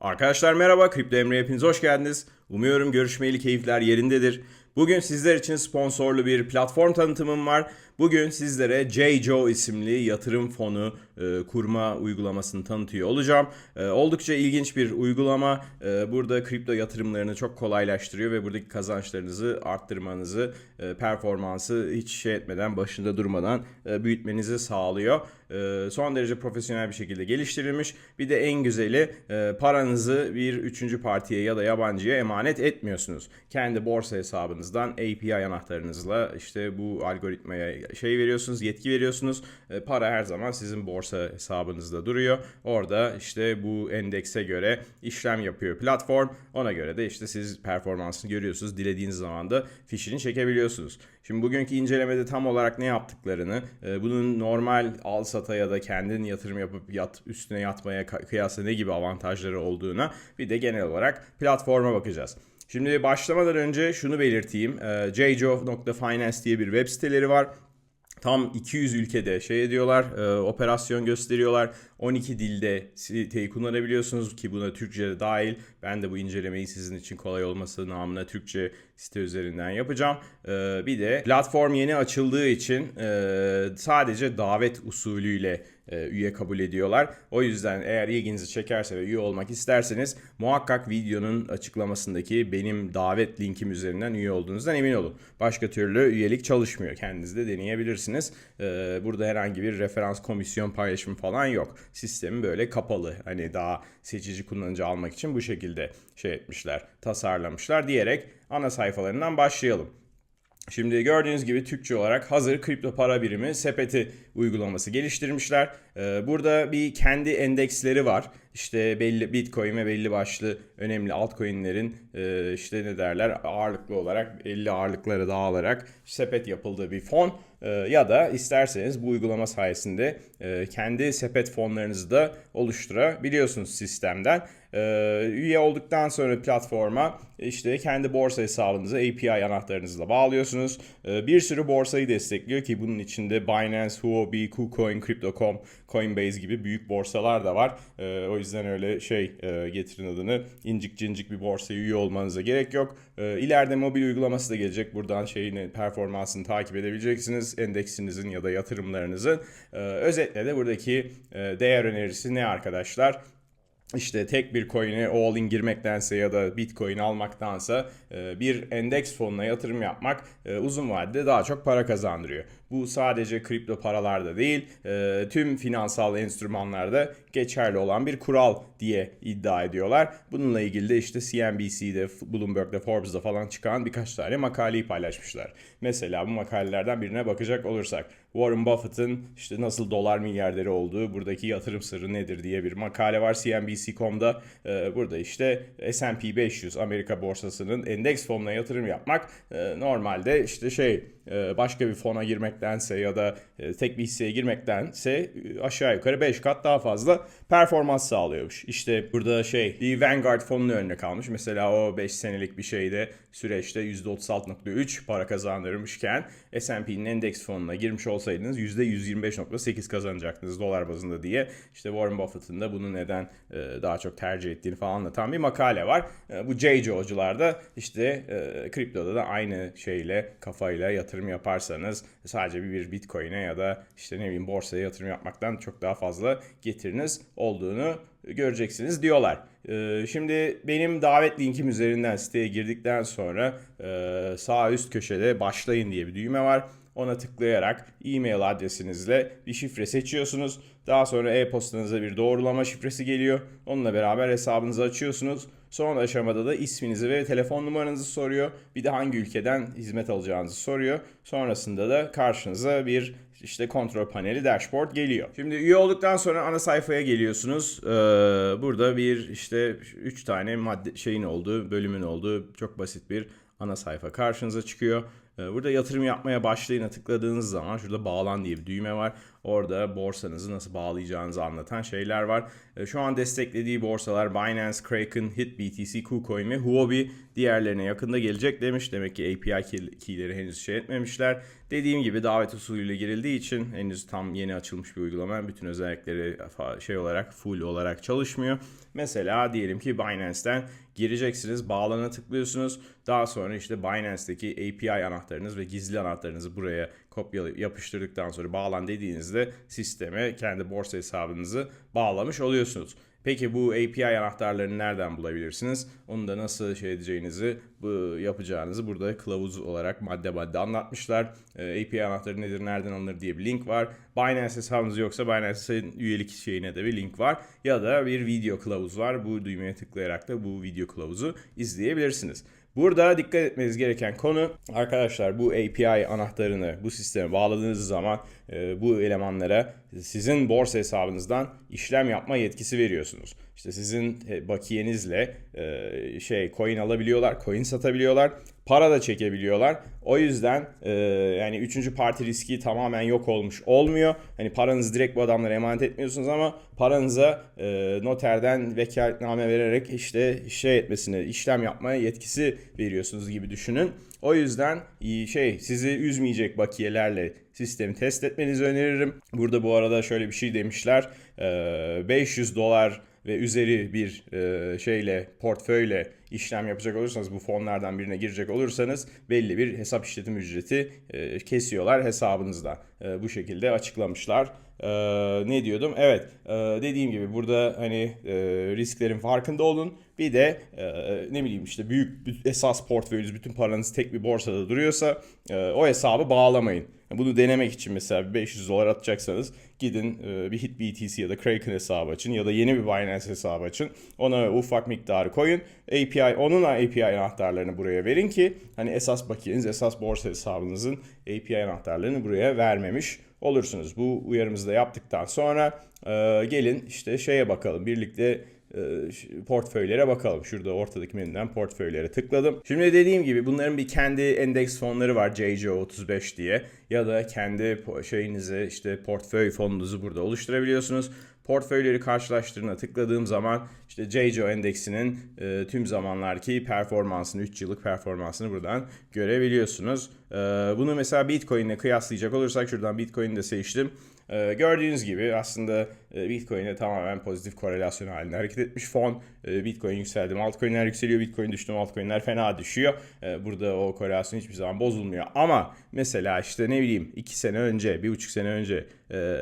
Arkadaşlar merhaba, Kripto Emre hepiniz hoş geldiniz. Umuyorum görüşmeyeli keyifler yerindedir. Bugün sizler için sponsorlu bir platform tanıtımım var. Bugün sizlere JJO isimli yatırım fonu e, kurma uygulamasını tanıtıyor olacağım. E, oldukça ilginç bir uygulama. E, burada kripto yatırımlarını çok kolaylaştırıyor ve buradaki kazançlarınızı arttırmanızı, e, performansı hiç şey etmeden, başında durmadan e, büyütmenizi sağlıyor. E, son derece profesyonel bir şekilde geliştirilmiş. Bir de en güzeli e, paranızı bir üçüncü partiye ya da yabancıya emanet etmiyorsunuz. Kendi borsa hesabınızdan API anahtarınızla işte bu algoritmaya şey veriyorsunuz, yetki veriyorsunuz. E, para her zaman sizin borsa hesabınızda duruyor. Orada işte bu endekse göre işlem yapıyor platform. Ona göre de işte siz performansını görüyorsunuz. Dilediğiniz zaman da fişini çekebiliyorsunuz. Şimdi bugünkü incelemede tam olarak ne yaptıklarını, bunun normal al sata ya da kendin yatırım yapıp yat üstüne yatmaya kıyasla ne gibi avantajları olduğuna bir de genel olarak platforma bakacağız. Şimdi başlamadan önce şunu belirteyim. E, diye bir web siteleri var. Tam 200 ülkede şey ediyorlar, e, operasyon gösteriyorlar. 12 dilde siteyi kullanabiliyorsunuz ki buna Türkçe de dahil. Ben de bu incelemeyi sizin için kolay olması namına Türkçe site üzerinden yapacağım. E, bir de platform yeni açıldığı için e, sadece davet usulüyle üye kabul ediyorlar. O yüzden eğer ilginizi çekerse ve üye olmak isterseniz muhakkak videonun açıklamasındaki benim davet linkim üzerinden üye olduğunuzdan emin olun. Başka türlü üyelik çalışmıyor. Kendiniz de deneyebilirsiniz. E, burada herhangi bir referans komisyon paylaşımı falan yok. Sistemi böyle kapalı. Hani daha seçici kullanıcı almak için bu şekilde şey etmişler, tasarlamışlar diyerek ana sayfalarından başlayalım. Şimdi gördüğünüz gibi Türkçe olarak hazır kripto para birimi sepeti uygulaması geliştirmişler. Ee, burada bir kendi endeksleri var. İşte belli Bitcoin ve belli başlı önemli altcoin'lerin e, işte ne derler ağırlıklı olarak belli ağırlıkları dağılarak sepet yapıldığı bir fon. Ee, ya da isterseniz bu uygulama sayesinde e, kendi sepet fonlarınızı da oluşturabiliyorsunuz sistemden. Ee, üye olduktan sonra platforma işte kendi borsa hesabınızı API anahtarınızla bağlıyorsunuz. Bir sürü borsayı destekliyor ki bunun içinde Binance, Huobi, KuCoin, Crypto.com, Coinbase gibi büyük borsalar da var. O yüzden öyle şey e, getirin adını incik cincik bir borsaya üye olmanıza gerek yok. İleride mobil uygulaması da gelecek. Buradan şeyini performansını takip edebileceksiniz. Endeksinizin ya da yatırımlarınızın. Özetle de buradaki e, değer önerisi ne arkadaşlar? İşte tek bir coin'e all in girmektense ya da bitcoin almaktansa e, bir endeks fonuna yatırım yapmak e, uzun vadede daha çok para kazandırıyor. Bu sadece kripto paralarda değil e, tüm finansal enstrümanlarda geçerli olan bir kural diye iddia ediyorlar. Bununla ilgili de işte CNBC'de, Bloomberg'de, Forbes'da falan çıkan birkaç tane makaleyi paylaşmışlar. Mesela bu makalelerden birine bakacak olursak Warren Buffett'ın işte nasıl dolar milyarderi olduğu, buradaki yatırım sırrı nedir diye bir makale var CNBC.com'da. Ee, burada işte S&P 500 Amerika borsasının endeks fonuna yatırım yapmak e, normalde işte şey başka bir fona girmektense ya da e, tek bir hisseye girmektense aşağı yukarı 5 kat daha fazla performans sağlıyormuş. İşte burada şey bir Vanguard fonunu örnek almış. Mesela o 5 senelik bir şeyde süreçte %36.3 para kazandırmışken S&P'nin endeks fonuna girmiş olsaydınız %125.8 kazanacaktınız dolar bazında diye. İşte Warren Buffett'ın da bunu neden daha çok tercih ettiğini falan anlatan bir makale var. Bu JJO'cular da işte kriptoda da aynı şeyle kafayla yatırım yaparsanız sadece bir bitcoin'e ya da işte ne bileyim borsaya yatırım yapmaktan çok daha fazla getiriniz olduğunu göreceksiniz diyorlar. Şimdi benim davet linkim üzerinden siteye girdikten sonra sağ üst köşede başlayın diye bir düğme var. Ona tıklayarak e-mail adresinizle bir şifre seçiyorsunuz. Daha sonra e-postanıza bir doğrulama şifresi geliyor. Onunla beraber hesabınızı açıyorsunuz. Son aşamada da isminizi ve telefon numaranızı soruyor. Bir de hangi ülkeden hizmet alacağınızı soruyor. Sonrasında da karşınıza bir işte kontrol paneli dashboard geliyor. Şimdi üye olduktan sonra ana sayfaya geliyorsunuz. Ee, burada bir işte 3 tane madde şeyin olduğu, bölümün olduğu çok basit bir ana sayfa karşınıza çıkıyor. Ee, Burada yatırım yapmaya başlayına tıkladığınız zaman şurada bağlan diye bir düğme var. Orada borsanızı nasıl bağlayacağınızı anlatan şeyler var. Ee, Şu an desteklediği borsalar Binance, Kraken, HitBTC, KuCoin ve Huobi diğerlerine yakında gelecek demiş. Demek ki API key- keyleri henüz şey etmemişler. Dediğim gibi davet usulüyle girildiği için henüz tam yeni açılmış bir uygulama. Bütün özellikleri şey olarak full olarak çalışmıyor. Mesela diyelim ki Binance'ten gireceksiniz, bağlana tıklıyorsunuz. Daha sonra işte Binance'deki API anahtarınız ve gizli anahtarınızı buraya kopyalayıp yapıştırdıktan sonra bağlan dediğinizde sisteme kendi borsa hesabınızı bağlamış oluyorsunuz. Peki bu API anahtarlarını nereden bulabilirsiniz? Onu da nasıl şey edeceğinizi, bu yapacağınızı burada kılavuz olarak madde madde anlatmışlar. Ee, API anahtarı nedir, nereden alınır diye bir link var. Binance hesabınız yoksa Binance'in üyelik şeyine de bir link var. Ya da bir video kılavuz var. Bu düğmeye tıklayarak da bu video kılavuzu izleyebilirsiniz. Burada dikkat etmeniz gereken konu arkadaşlar bu API anahtarını bu sisteme bağladığınız zaman bu elemanlara sizin borsa hesabınızdan işlem yapma yetkisi veriyorsunuz. İşte sizin e, bakiyenizle e, şey coin alabiliyorlar, coin satabiliyorlar, para da çekebiliyorlar. O yüzden e, yani üçüncü parti riski tamamen yok olmuş olmuyor. Hani paranızı direkt bu adamlara emanet etmiyorsunuz ama paranıza e, noterden vekaletname vererek işte şey etmesini, işlem yapmaya yetkisi veriyorsunuz gibi düşünün. O yüzden şey sizi üzmeyecek bakiyelerle sistemi test etmenizi öneririm. Burada bu arada şöyle bir şey demişler. E, 500 dolar ve üzeri bir e, şeyle portföyle işlem yapacak olursanız bu fonlardan birine girecek olursanız belli bir hesap işletim ücreti e, kesiyorlar hesabınızdan. E, bu şekilde açıklamışlar. Ne diyordum? Evet dediğim gibi burada hani risklerin farkında olun. Bir de ne bileyim işte büyük esas portföyünüz bütün paranız tek bir borsada duruyorsa o hesabı bağlamayın. Bunu denemek için mesela 500 dolar atacaksanız gidin e, bir HitBTC ya da Kraken hesabı açın ya da yeni bir Binance hesabı açın. Ona ufak miktarı koyun. API onun API anahtarlarını buraya verin ki hani esas bakiyeniz esas borsa hesabınızın API anahtarlarını buraya vermemiş olursunuz. Bu uyarımızı da yaptıktan sonra e, gelin işte şeye bakalım birlikte portföylere bakalım. Şurada ortadaki menüden portföylere tıkladım. Şimdi dediğim gibi bunların bir kendi endeks fonları var JJ35 diye ya da kendi şeyinizi işte portföy fonunuzu burada oluşturabiliyorsunuz. Portföyleri karşılaştırına tıkladığım zaman işte JJO endeksinin e, tüm zamanlarki performansını, 3 yıllık performansını buradan görebiliyorsunuz. E, bunu mesela Bitcoin ile kıyaslayacak olursak şuradan Bitcoin'i de seçtim. Ee, gördüğünüz gibi aslında e, Bitcoin'e tamamen pozitif korelasyon halinde hareket etmiş fon. E, Bitcoin yükseldi mi altcoin'ler yükseliyor, Bitcoin düştü mü altcoin'ler fena düşüyor. E, burada o korelasyon hiçbir zaman bozulmuyor. Ama mesela işte ne bileyim 2 sene önce, 1,5 sene önce e,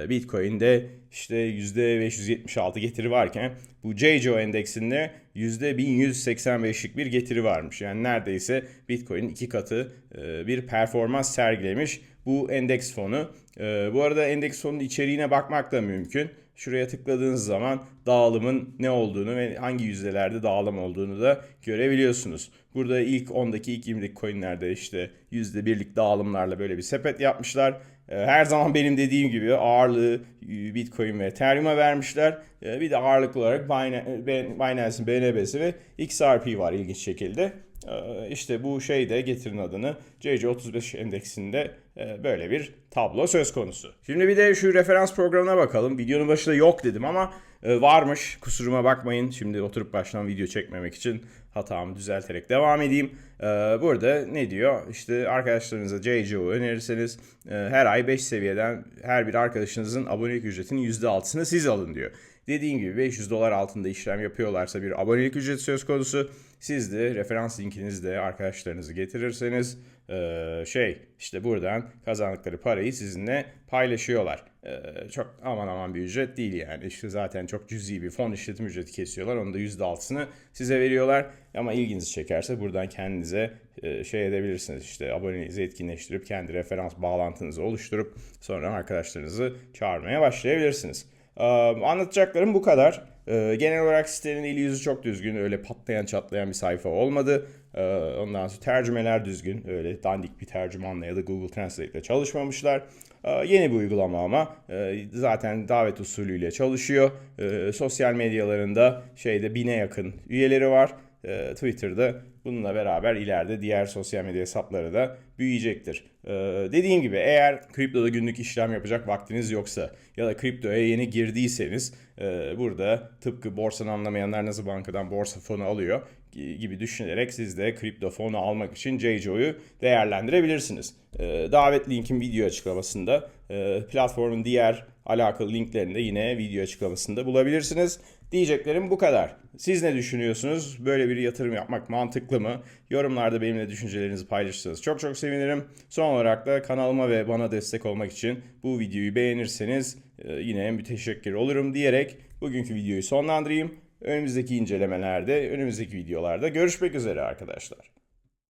Bitcoin'de işte %576 getiri varken bu JJO endeksinde %1185'lik bir getiri varmış. Yani neredeyse Bitcoin'in iki katı e, bir performans sergilemiş bu endeks fonu. E, bu arada endeks fonunun içeriğine bakmak da mümkün. Şuraya tıkladığınız zaman dağılımın ne olduğunu ve hangi yüzdelerde dağılım olduğunu da görebiliyorsunuz. Burada ilk 10'daki ilk 20'deki coinlerde işte %1'lik dağılımlarla böyle bir sepet yapmışlar. Ee, Her zaman benim dediğim gibi ağırlığı e, Bitcoin ve Ethereum'a vermişler. Ee, Bir de ağırlıklı olarak Binance- Binance'in BNB'si ve XRP var ilginç şekilde. Ee, İşte bu şey de getirin adını CC35 endeksinde e, böyle bir tablo söz konusu. Şimdi bir de şu referans programına bakalım. Videonun başında yok dedim ama e, varmış. Kusuruma bakmayın. Şimdi oturup baştan video çekmemek için hatamı düzelterek devam edeyim. Ee, Burada ne diyor? İşte arkadaşlarınıza JJO önerirseniz e, her ay 5 seviyeden her bir arkadaşınızın abonelik ücretinin %6'sını siz alın diyor. Dediğim gibi 500 dolar altında işlem yapıyorlarsa bir abonelik ücreti söz konusu. Siz de referans linkinizde arkadaşlarınızı getirirseniz e, şey işte buradan kazandıkları parayı sizinle paylaşıyorlar. E, Çok aman aman bir ücret değil yani. İşte zaten çok cüzi bir fon işletim ücreti kesiyorlar. Onun da %6'sını size veriyorlar. Ama ilginizi çekerse buradan kendinize e, şey edebilirsiniz. İşte aboneliğinizi etkinleştirip kendi referans bağlantınızı oluşturup sonra arkadaşlarınızı çağırmaya başlayabilirsiniz. Ee, Anlatacaklarım bu kadar. Ee, Genel olarak sitenin eli yüzü çok düzgün. Öyle patlayan çatlayan bir sayfa olmadı. Ee, Ondan sonra tercümeler düzgün. Öyle dandik bir tercümanla ya da Google Translate ile çalışmamışlar. Ee, Yeni bir uygulama ama Ee, zaten davet usulüyle çalışıyor. Ee, Sosyal medyalarında şeyde bine yakın üyeleri var. E, Twitter'da bununla beraber ileride diğer sosyal medya hesapları da büyüyecektir. E, dediğim gibi eğer kriptoda günlük işlem yapacak vaktiniz yoksa ya da kriptoya yeni girdiyseniz e, burada tıpkı borsanı anlamayanlar nasıl bankadan borsa fonu alıyor gibi düşünerek siz de kripto fonu almak için JJo'yu değerlendirebilirsiniz. E, davet linkim video açıklamasında. E, platformun diğer alakalı linklerini de yine video açıklamasında bulabilirsiniz. Diyeceklerim bu kadar. Siz ne düşünüyorsunuz? Böyle bir yatırım yapmak mantıklı mı? Yorumlarda benimle düşüncelerinizi paylaşırsanız çok çok sevinirim. Son olarak da kanalıma ve bana destek olmak için bu videoyu beğenirseniz e, yine müteşekkir olurum diyerek bugünkü videoyu sonlandırayım. Önümüzdeki incelemelerde, önümüzdeki videolarda görüşmek üzere arkadaşlar.